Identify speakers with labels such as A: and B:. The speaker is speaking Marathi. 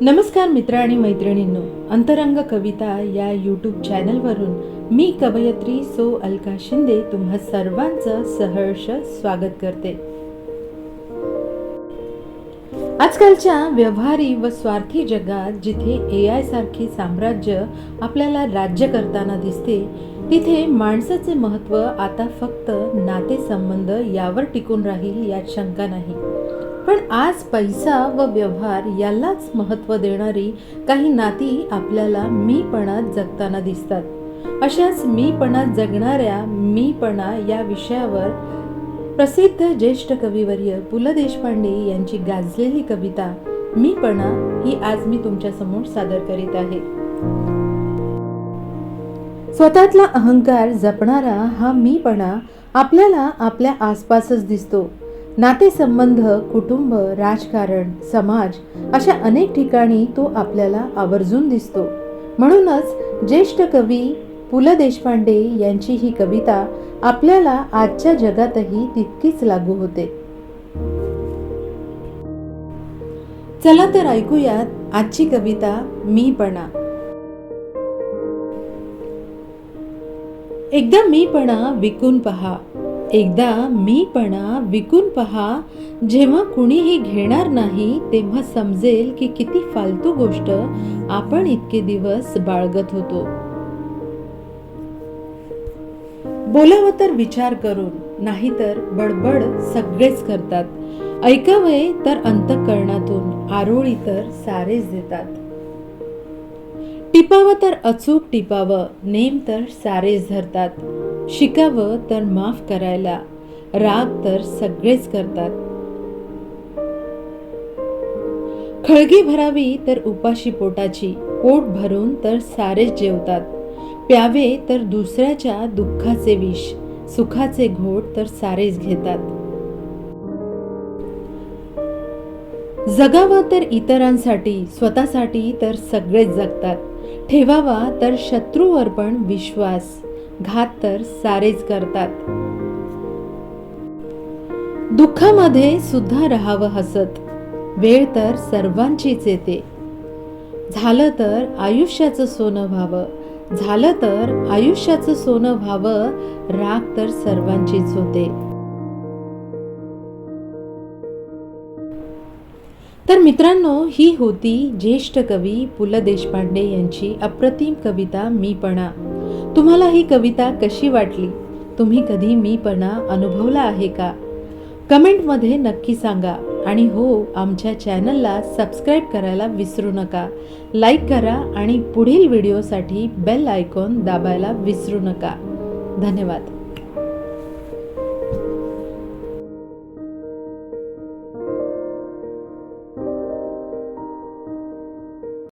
A: नमस्कार मित्र आणि मैत्रिणींनो अंतरंग कविता या यूट्यूब चॅनलवरून मी कवयत्री सो अलका शिंदे तुम्हा सर्वांचं सहर्ष स्वागत करते. आजकालच्या व्यवहारी व स्वार्थी जगात जिथे ए आय सारखे साम्राज्य आपल्याला राज्य करताना दिसते तिथे माणसाचे महत्त्व आता फक्त नातेसंबंध यावर टिकून राहील यात शंका नाही. पण आज पैसा व व्यवहार यालाच महत्त्व देणारी काही नाती आपल्याला मीपणात जगताना दिसतात. अशाच मीपणात जगणाऱ्या मीपणा या विषयावर प्रसिद्ध ज्येष्ठ कविवर्य पु ल देशपांडे यांची गाजलेली कविता मीपणा ही आज मी तुमच्यासमोर सादर करीत आहे. स्वतःतला अहंकार जपणारा हा मीपणा आपल्याला आपल्या आसपासच दिसतो. नातेसंबंध कुटुंब राजकारण समाज अशा अनेक ठिकाणी तो आपल्याला आवर्जून दिसतो. म्हणूनच ज्येष्ठ कवी पु ल देशपांडे यांची ही कविता आपल्याला आजच्या जगातही तितकीच लागू होते. चला तर ऐकूयात आजची कविता मीपणा एकदा मीपणा विकून पहा. एकदा मीपणा विकून पहा जेव्हा कुणीही घेणार नाही तेव्हा समजेल की किती फालतू गोष्ट आपण इतके दिवस बाळगत होतो. बोलावं तर विचार करून नाहीतर बडबड सगळेच करतात. ऐकावे तर अंतकरणातून आरोळी तर सारेच देतात. टिपावं तर अचूक टिपावं नेम तर सारेच धरतात. शिकावं तर माफ करायला राग तर सगळेच करतात. खळगी भरावी तर उपाशी पोटाची पोट भरून तर सारेच जेवतात. प्यावे तर दुसऱ्याच्या दुःखाचे विष सुखाचे घोट तर सारेच घेतात. जगावं तर इतरांसाठी स्वतःसाठी तर सगळेच जगतात. ठेवावा तर शत्रूवर पण विश्वास. घात तर सारेच करतात. दुःखामध्ये सुद्धा राहावं हसत. वेळ तर सर्वांचीच येते. झालं तर आयुष्याचं सोनं व्हावं. झालं तर आयुष्याचं सोनं व्हावं. राग तर सर्वांचीच होते. तर मित्रांनो ही होती ज्येष्ठ कवी पु ल देशपांडे यांची अप्रतिम कविता मीपणा तुम्हाला ही कविता कशी वाटली? तुम्ही कधी मीपणा अनुभवला आहे का? कमेंटमध्ये नक्की सांगा. आणि हो आमच्या चॅनलला सबस्क्राईब करायला विसरू नका. लाईक करा आणि पुढील व्हिडिओसाठी बेल आयकॉन दाबायला विसरू नका. धन्यवाद.